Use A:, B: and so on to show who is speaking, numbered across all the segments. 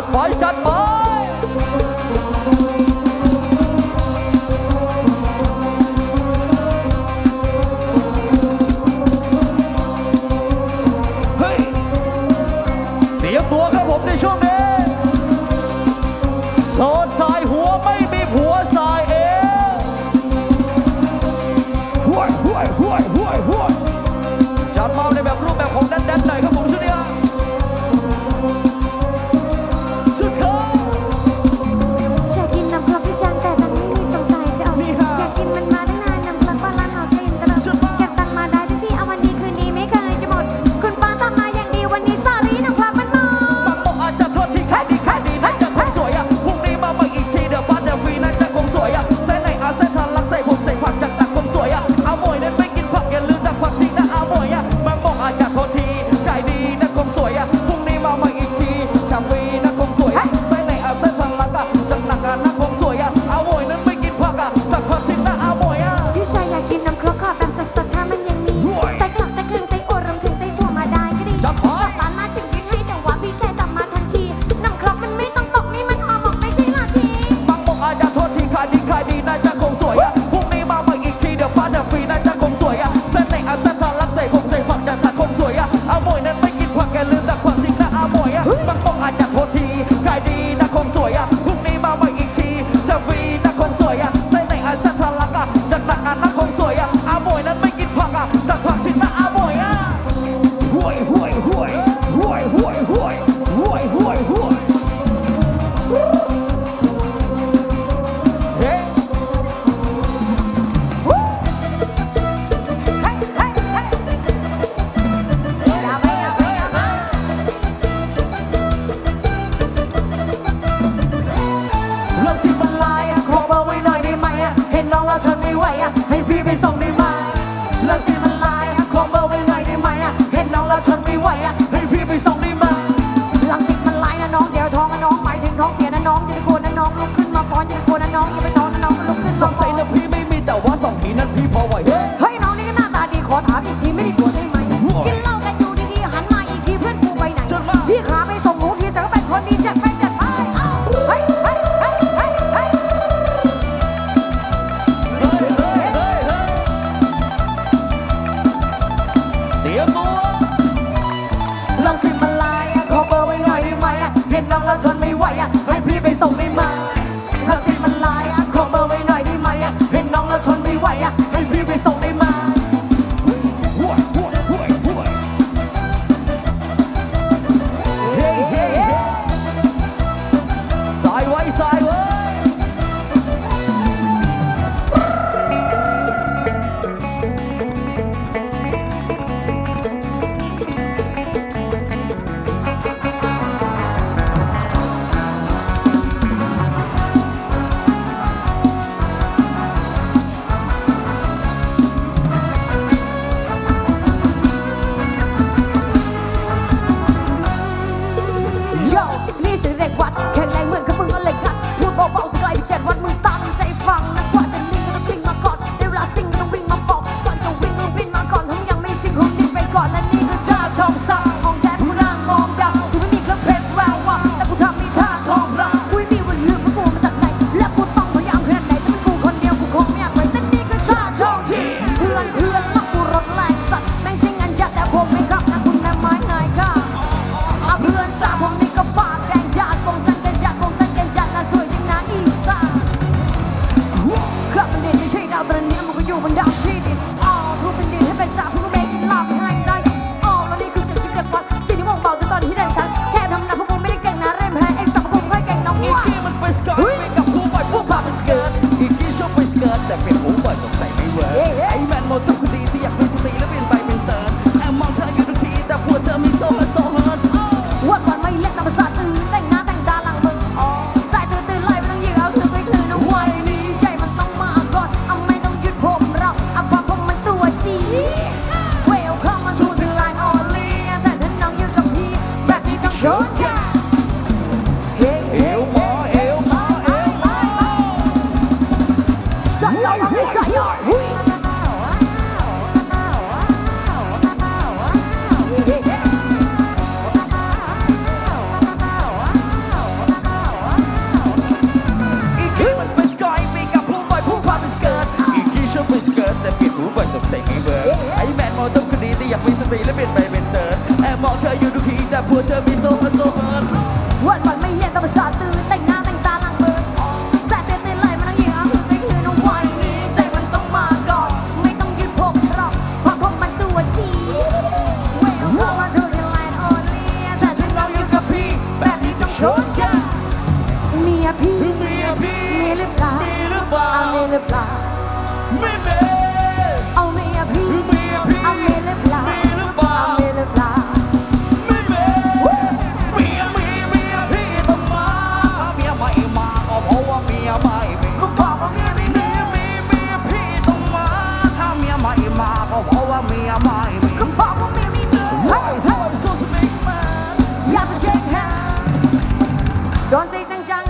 A: จัดไปจัดไปเฮ้ยเตรียมตัวครับผมในช่วงนี้โซด
B: สายหัวไม่มี
A: ผัวสายเอห่วยห่วยห่วย
B: ห่วยห่
A: วย ท้องนะน้องหมาย
B: ถึงท้องเสียนะน้องอย่าไปกลัวนะน้องลุกขึ้นมาฟ้อนอย่าไปกลัวนะน้องอย่าไปนอนนะน้องก็ลุกขึ้นมา
A: สน
B: ใจ
A: นะ
B: พี่ เต้
C: นร้องแล้วทนไม่ไหวอะให้พี่ไปส่งได้ไหมรักสิมัน and I เมี
A: ย
B: พี่มีหรือเปล่า
A: มีหรือเปล่า
B: มีหรือเปล่า
A: ไม่เป็น
B: Don't say Changjang.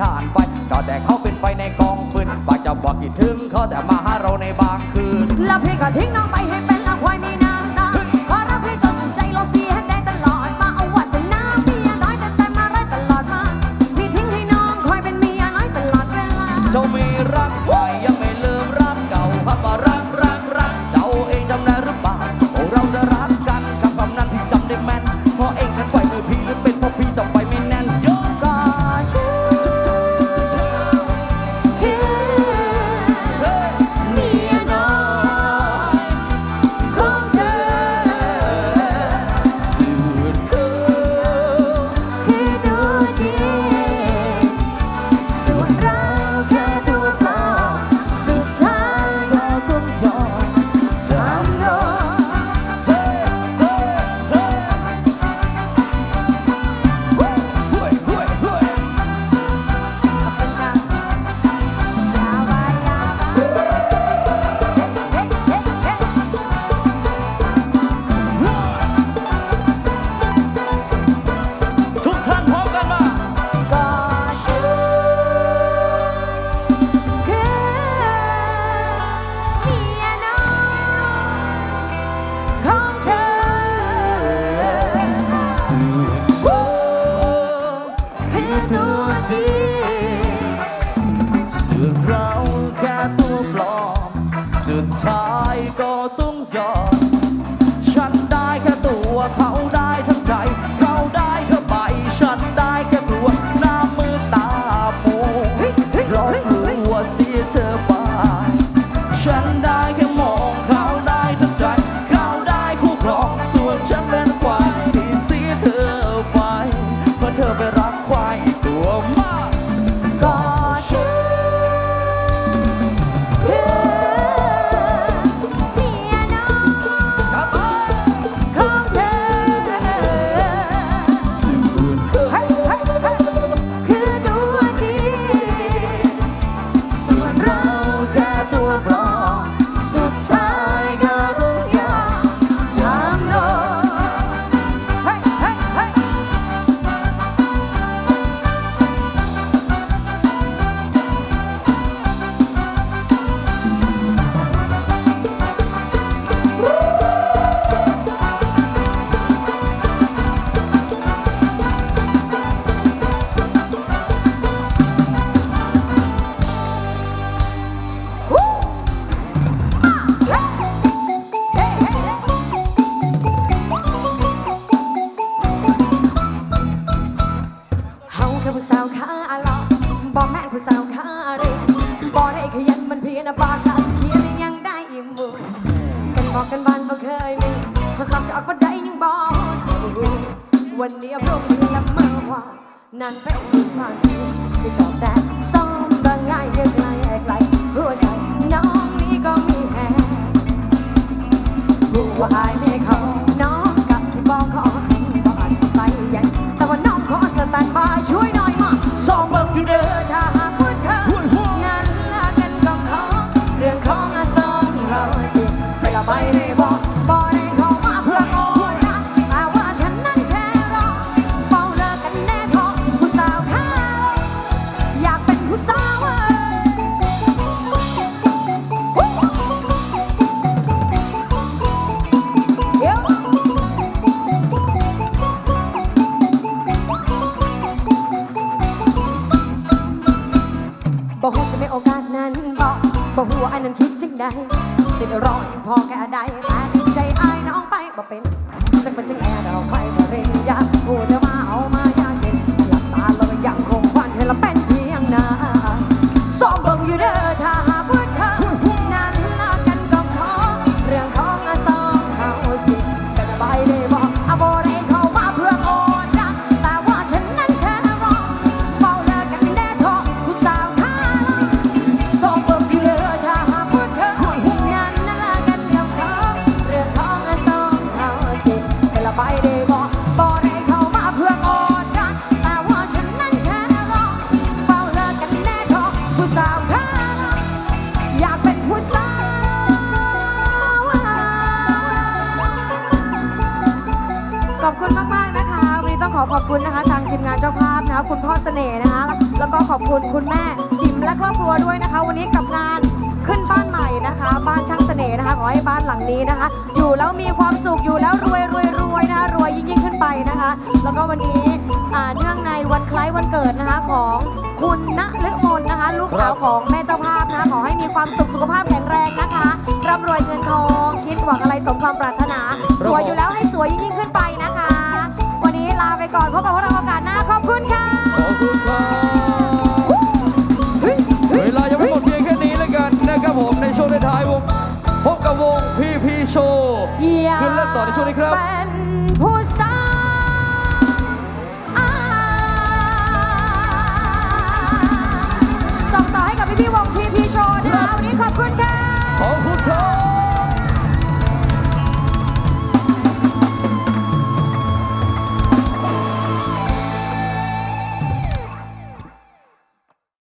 B: ทาน
A: ไฟก็แต่เขาเป็นไฟในกองฟืนปากจะบอกกี่ถึงเขาแต่มาหาเราในบางคืน
B: แล้วพี่ก็ทิ้งน้องไปให้ เป็นบางทีที่จอบแต่ซ้อมบางง่ายเกินไกไกลหัวใจน้องนี่ก็มีแหงรู้ว่าอายไม่เขาน้องกับสิบอกขอบอกอาจสิไปยังแต่ว่าน้องขอสแตนบายช่วยหน่อยมาซ้อมเบิ่งที่เดินถ้า เราไปบ่เรียนยากพูด สน่ห์นะคะ แล้วก็ขอบคุณคุณแม่จิมและครอบครัวด้วยนะคะ วันนี้กับงานขึ้นบ้านใหม่นะคะ บ้านช่างเสน่ห์นะคะขอให้บ้านหลังนี้นะคะ อยู่แล้วมีความสุขอยู่แล้วรวยรวยรวยนะคะรวยยิ่งยิ่งขึ้นไปนะคะ แล้วก็วันนี้อ่าเนื่องในวันคล้ายวันเกิดนะคะของคุณณฤมลนะคะ ลูกสาวของแม่เจ้าภาพนะคะขอให้มีความสุขสุขภาพแข็งแรงนะคะร่ำรวยเงินทอง คิดหวังอะไรสมความปรารถนา สวยอยู่แล้วให้สวยยิ่งยิ่งขึ้นไปนะคะ วันนี้ลาไปก่อนพบกับพวกเราโอกาส
A: ต่อในช่วงนี้ครับ
B: เป็นผู้ส